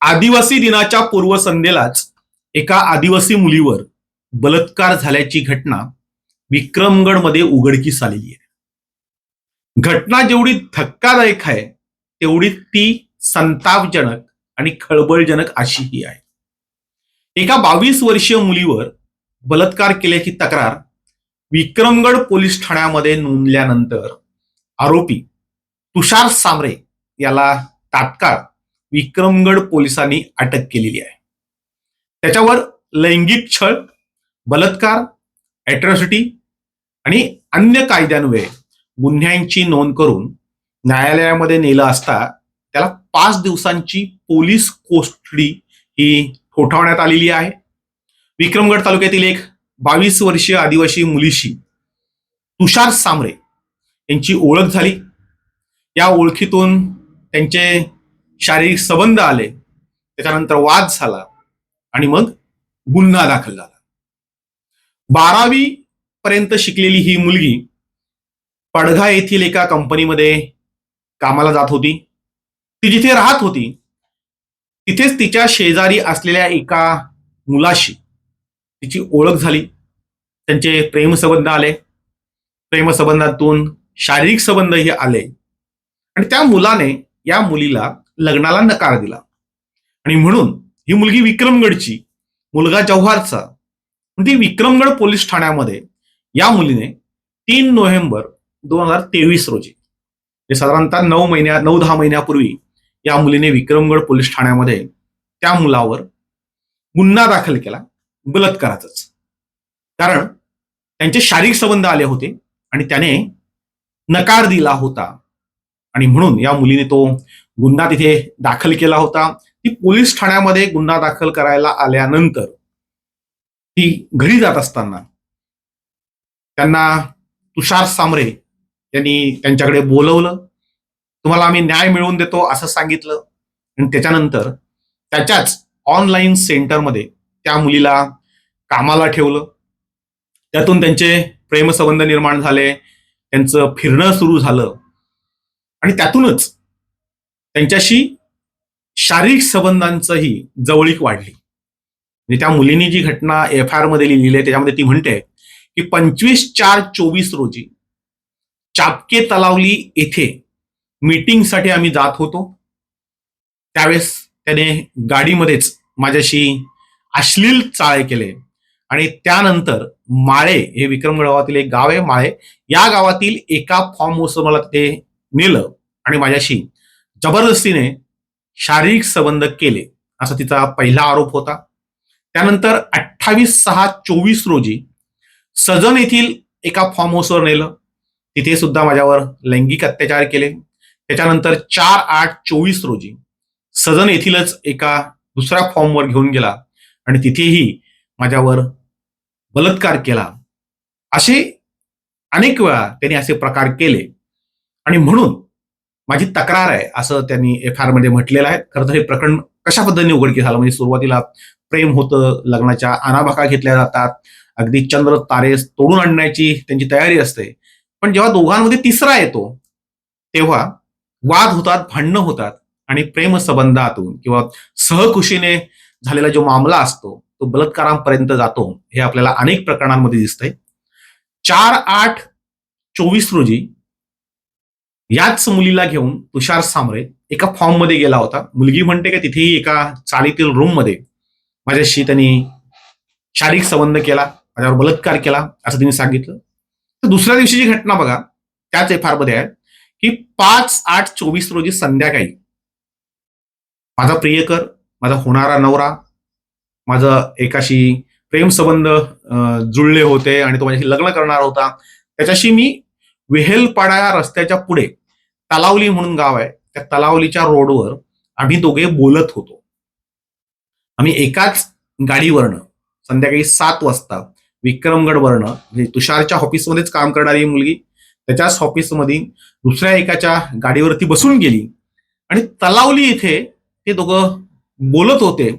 आदिवासी दिनाच्या पूर्वसंध्येलाच एका आदिवासी मुलीवर बलात्कार झाल्याची घटना विक्रमगडमध्ये उघडकीस आलेली आहे. घटना जेवढी धक्कादायक आहे तेवढी ती संतापजनक आणि खळबळजनक अशीही आहे. एका बावीस वर्षीय मुलीवर बलात्कार केल्याची तक्रार विक्रमगड पोलीस ठाण्यामध्ये नोंदल्यानंतर आरोपी तुषार सामरे याला तात्काळ विक्रमगड पोलिसांनी अटक केलेली आहे. त्याच्यावर लैंगिक छळ बलात्कार अॅट्रॉसिटी आणि अन्य कायद्यान्वये गुन्ह्यांची नोंद करून न्यायालयामध्ये नेलं असता त्याला पाच दिवसांची पोलीस कोठडी ही ठोठावण्यात आलेली आहे. विक्रमगड तालुक्यातील एक बावीस वर्षीय आदिवासी मुलीशी तुषार सामरे यांची ओळख झाली. या ओळखीतून त्यांचे शारीरिक संबंध आले त्याच्यानंतर वाद झाला आणि मग गुन्हा दाखल झाला. बारावी पर्यंत शिकलेली ही मुलगी पडघा येथील एका कंपनीमध्ये कामाला जात होती. ती जिथे राहत होती तिथेच तिच्या शेजारी असलेल्या एका मुलाशी तिची ओळख झाली. त्यांचे प्रेमसंबंध आले. प्रेमसंबंधातून शारीरिक संबंधही आले. आणि त्या मुलाने या मुलीला लग्नाला नकार दिला. आणि म्हणून ही मुलगी विक्रमगडची मुलगा जव्हारचा ती विक्रमगड पोलीस ठाण्यामध्ये या मुलीने तीन नोव्हेंबर दोन हजार तेवीस रोजी म्हणजे साधारणतः नऊ महिन्या नऊ दहा महिन्यापूर्वी या मुलीने विक्रमगड पोलीस ठाण्यामध्ये त्या मुलावर गुन्हा दाखल केला बलात्काराचाच कारण त्यांचे शारीरिक संबंध आले होते आणि त्याने नकार दिला होता. आणि म्हणून या मुलीने तो गुन्हा तिथे दाखल केला होता. ती पोलीस ठाण्यामध्ये गुन्हा दाखल करायला आल्यानंतर ती घरी जात असताना त्यांना तुषार सामरे यांनी त्यांच्याकडे बोलवलं. तुम्हाला आम्ही न्याय मिळवून देतो असं सांगितलं. आणि त्याच्यानंतर त्याच्याच ऑनलाईन सेंटरमध्ये त्या मुलीला कामाला ठेवलं. त्यातून त्यांचे प्रेमसंबंध निर्माण झाले. त्यांचं फिरणं सुरू झालं. आणि त्यातूनच त्यांच्याशी शारीरिक संबंधांचंही जवळीक वाढली. म्हणजे त्या मुलीने जी घटना एफ आयमध्ये लिहिली आहे त्याच्यामध्ये ती म्हणते की पंचवीस चार चोवीस रोजी चापके तलावली येथे मीटिंगसाठी आम्ही जात होतो. त्यावेळेस त्याने गाडीमध्येच माझ्याशी अश्लील चाळे केले. आणि त्यानंतर माळे हे विक्रमगड गावातील एक गाव आहे माळे या गावातील एका फॉर्म हाऊसवर मला ते नेलं आणि माझ्याशी जबरदस्तीने शारीरिक संबंध केले असा तिचा पहिला आरोप होता. त्यानंतर अठ्ठावीस सहा चोवीस रोजी सजन येथील एका फॉर्म हाऊसवर नेलं. तिथे सुद्धा माझ्यावर लैंगिक अत्याचार केले. त्याच्यानंतर चार आठ चोवीस रोजी सजन येथीलच एका दुसऱ्या फॉर्मवर घेऊन गेला आणि तिथेही माझ्यावर बलात्कार केला. असे अनेक वेळा त्यांनी असे प्रकार केले. आणि म्हणून माझी तक्रार आहे असं त्यांनी एफ आरमध्ये म्हटलेलं आहे. खरं तर हे प्रकरण कशा पद्धतीने उघडकीस झालं म्हणजे सुरुवातीला प्रेम होतं लग्नाच्या आनाभाका घेतल्या जातात. अगदी चंद्र तारे तोडून आणण्याची त्यांची तयारी असते. पण जेव्हा दोघांमध्ये तिसरा येतो तेव्हा वाद होतात भांडणं होतात आणि प्रेम संबंधातून किंवा सहकुशीने झालेला जो मामला असतो तो बलात्कारांपर्यंत जातो. हे आपल्याला अनेक प्रकरणांमध्ये दिसतंय. चार आठ चोवीस रोजी याच मुलीला घेऊन तुषार सामरे एका फॉर्ममध्ये गेला होता. मुलगी म्हणते का तिथेही एका चालीतील रूममध्ये माझ्याशी त्यांनी शारीरिक संबंध केला माझ्यावर बलात्कार केला असं त्यांनी सांगितलं. तर दुसऱ्या दिवशीची घटना बघा त्याच एफ आरमध्ये आहे की पाच आठ चोवीस रोजी संध्याकाळी माझा प्रियकर माझा होणारा नवरा माझं एकाशी प्रेमसंबंध संबंध जुळले होते आणि तो माझ्याशी लग्न करणार होता. त्याच्याशी मी वेहेलपाडा या रस्त्याच्या पुढे तलावली म्हणून गाव आहे. त्या तलावलीच्या रोडवर आम्ही दोघे बोलत होतो. आम्ही एकाच गाडीवरनं संध्याकाळी सात वाजता विक्रमगडवरनं म्हणजे तुषारच्या ऑफिसमध्येच काम करणारी मुलगी त्याच्याच ऑफिसमध्ये दुसऱ्या एकाच्या गाडीवरती बसून गेली. आणि तलावली इथे ते दोघं बोलत होते.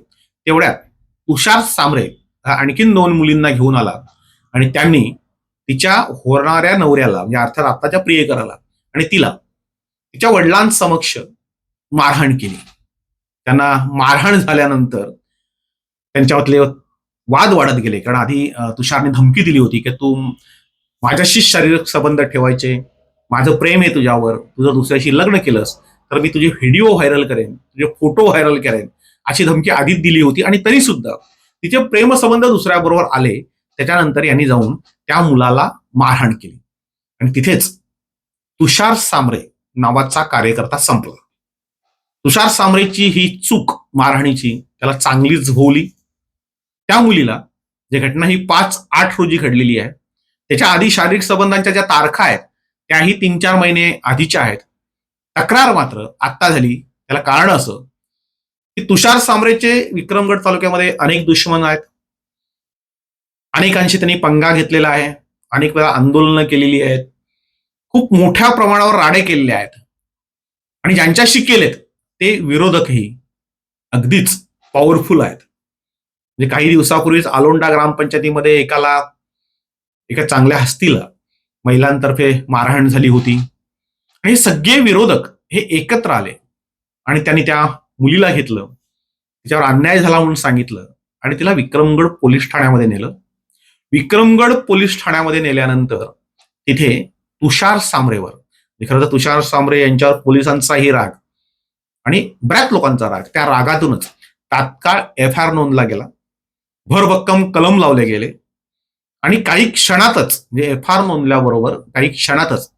तेवढ्यात तुषार सामरे हा आणखीन दोन मुलींना घेऊन आला. आणि त्यांनी तिच्या होणाऱ्या नवऱ्याला म्हणजे अर्थात आत्ताच्या प्रियकराला आणि तिला तिच्या वडिलांसमक्ष मारहाण केली. त्यांना मारहाण झाल्यानंतर त्यांच्यातले वाद वाढत गेले. कारण आधी तुषारने धमकी दिली होती की तू माझ्याशीच शारीरिक संबंध ठेवायचे माझं प्रेम आहे तुझ्यावर तुझं दुसऱ्याशी लग्न केलंस तर मी तुझे व्हिडिओ व्हायरल करेन तुझे फोटो व्हायरल करेन अशी धमकी आधीच दिली होती. आणि तरी सुद्धा तिचे प्रेमसंबंध दुसऱ्याबरोबर आले त्याच्यानंतर यांनी जाऊन त्या मुलाला मारहाण केली. आणि तिथेच तुषार सामरे नावाचा कार्यकर्ता संपला. तुषार सामरेची ही चूक मारहाणीची त्याला चांगलीच झोवली त्या मुलीला जी घटना ही पाच आठ रोजी घडलेली आहे त्याच्या आधी शारीरिक संबंधांच्या ज्या तारखा आहेत त्याही तीन चार महिने आधीच्या आहेत. तक्रार मात्र आत्ता झाली. त्याला कारण असं की तुषार सामरेचे विक्रमगड तालुक्यामध्ये अनेक दुश्मन आहेत. अनेकांशी त्यांनी पंगा घेतलेला आहे. अनेक वेळा आंदोलनं केलेली आहेत. खूप मोठ्या प्रमाणावर राडे केलेले आहेत. आणि ज्यांच्याशी केलेत ते विरोधकही अगदीच पॉवरफुल आहेत. म्हणजे काही दिवसापूर्वीच आलोंडा ग्रामपंचायतीमध्ये एकाला एका चांगल्या हस्तीला महिलांतर्फे मारहाण झाली होती. आणि हे सगळे विरोधक हे एकत्र आले. आणि त्यांनी त्या मुलीला घेतलं. तिच्यावर अन्याय झाला म्हणून सांगितलं. आणि तिला विक्रमगड पोलीस ठाण्यामध्ये नेलं. विक्रमगड पोलीस ठाण्यामध्ये नेल्यानंतर तिथे तुषार सामरेवर. खरं तर तुषार सामरे यांच्यावर पोलिसांचाही राग आणि बऱ्याच लोकांचा राग. त्या रागातूनच तात्काळ एफ आय आर नोंदला गेला. भरभक्कम कलम लावले गेले. आणि काही क्षणातच म्हणजे एफ आर नोंदल्याबरोबर काही क्षणातच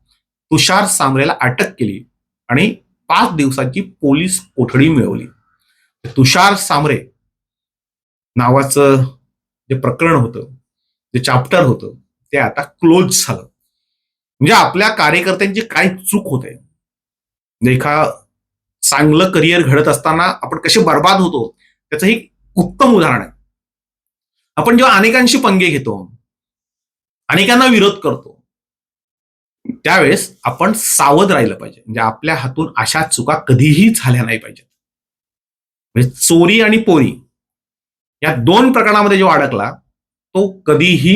तुषार सामरेला अटक केली आणि पाच दिवसाची पोलीस कोठडी मिळवली. तुषार सामरे नावाचं जे प्रकरण होतं जे चॅप्टर होतं ते आता क्लोज झालं. म्हणजे आपल्या कार्यकर्त्यांची काय चूक होते? म्हणजे एका चांगलं करिअर घडत असताना आपण कसे बर्बाद होतो त्याचं हे उत्तम उदाहरण आहे. आपण जेव्हा अनेकांशी पंगे घेतो अनेकांना विरोध करतो त्यावेळेस आपण सावध राहिलं पाहिजे. म्हणजे आपल्या हातून अशा चुका कधीही झाल्या नाही पाहिजेत. म्हणजे चोरी आणि पोरी या दोन प्रकरणामध्ये जो अडकला तो कधीही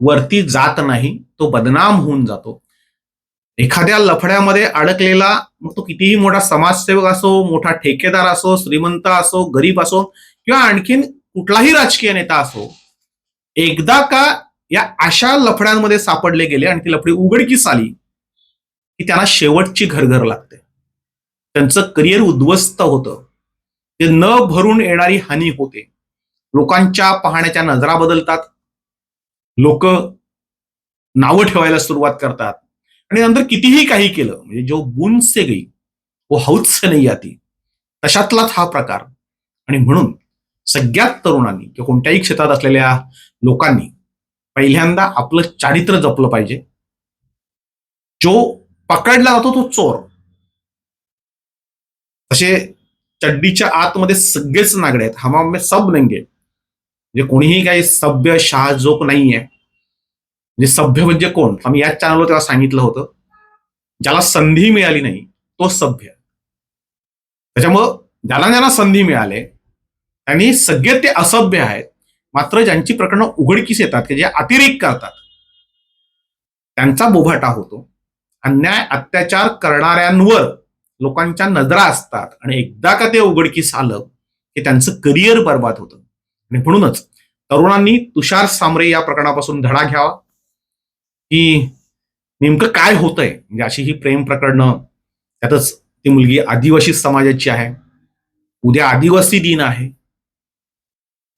वरती जात नाही. तो बदनाम होऊन जातो. एखाद्या लफड्यामध्ये अडकलेला मग तो कितीही मोठा समाजसेवक असो मोठा ठेकेदार असो श्रीमंत असो गरीब असो किंवा आणखीन कुठलाही राजकीय नेता असो एकदा का या अशा लफड्यांमध्ये सापडले गेले आणि ती लफडी उघडकीस आली की त्यांना शेवटची घरघर लागते. त्यांचं करिअर उद्ध्वस्त होतं. ते न भरून येणारी हानी होते. लोकांच्या पाहण्याच्या नजरा बदलतात. लोक नावं ठेवायला सुरुवात करतात. आणि नंतर कितीही काही केलं म्हणजे जो बुन से गई वो हौत्स से नाही आती तशातलाच हा प्रकार. आणि म्हणून सगळ्यात तरुणांनी किंवा कोणत्याही क्षेत्रात असलेल्या लोकांनी पहिल्यांदा आपलं चारित्र्य जपलं पाहिजे. जो पकडला जातो तो चोर. तसे चड्डीच्या आतमध्ये सगळेच नागडे आहेत. हमाम में सब नंगे म्हणजे कोणीही काही सभ्य शहाजोक नाहीये. म्हणजे सभ्य म्हणजे कोण? आम्ही याच चॅनलवर त्याला सांगितलं होतं. ज्याला संधी मिळाली नाही तो सभ्य. त्याच्यामुळं ज्याला ज्यांना संधी मिळाले त्यांनी सगळे ते असभ्य आहेत. मात्र ज्यांची प्रकरणं उघडकीस येतात की जे अतिरेक करतात त्यांचा बोभाटा होतो. अन्याय अत्याचार करणाऱ्यांवर लोकांच्या नजरा असतात. आणि एकदा का ते उघडकीस आलं की त्यांचं करिअर बर्बाद होतं. आणि म्हणूनच तरुणांनी तुषार सामरे या प्रकरणापासून धडा घ्यावा. की नेमकं काय होतंय? म्हणजे अशी ही प्रेम प्रकरणं त्यातच ती मुलगी आदिवासी समाजाची आहे. उद्या आदिवासी दिन आहे.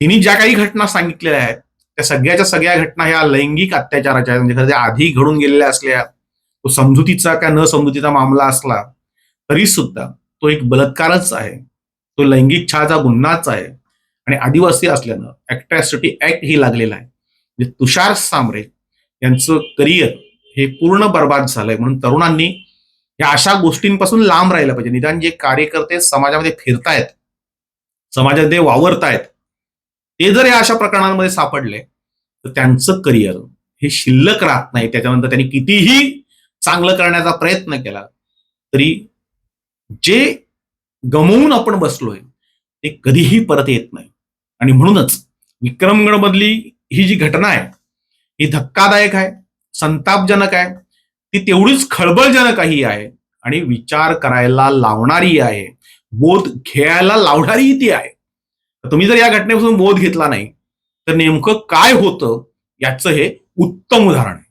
तिने ज्या काही घटना सांगितलेल्या आहेत त्या सगळ्याच्या सगळ्या घटना ह्या लैंगिक अत्याचाराच्या आहेत. म्हणजे खरं आधी घडून गेलेल्या असल्या तो समजुतीचा का न समजुतीचा मामला असला तरी सुद्धा तो एक बलात्कारच आहे. तो लैंगिक छाचा गुन्हाच आहे. आणि आदिवासी असल्यानं ऍक्ट्रॅसिटी ऍक्ट ही लागलेला आहे. म्हणजे तुषार सामरे यांचं करिअर हे पूर्ण बर्बाद झालंय. म्हणून तरुणांनी या अशा गोष्टींपासून लांब राहिलं पाहिजे. निदान जे कार्यकर्ते समाजामध्ये फिरतायत समाजामध्ये वावरतायत ते जर या अशा प्रकरणांमध्ये सापडले तर त्यांचं करिअर हे शिल्लक राहत नाही. त्याच्यानंतर त्यांनी कितीही चांगलं करण्याचा प्रयत्न केला तरी जे गमवून आपण बसलोय ते कधीही परत येत नाही. आणि म्हणूनच विक्रमगडमधली ही जी घटना आहे ही धक्कादायक आहे संतापजनक आहे ती तेवढीच खळबळजनकही आहे आणि विचार करायला लावणारी आहे बोध घ्यायला लावणारीही ती आहे. तर तुम्ही जर या घटनेपासून बोध घेतला नाही तर नेमकं काय होतं याचं हे उत्तम उदाहरण आहे.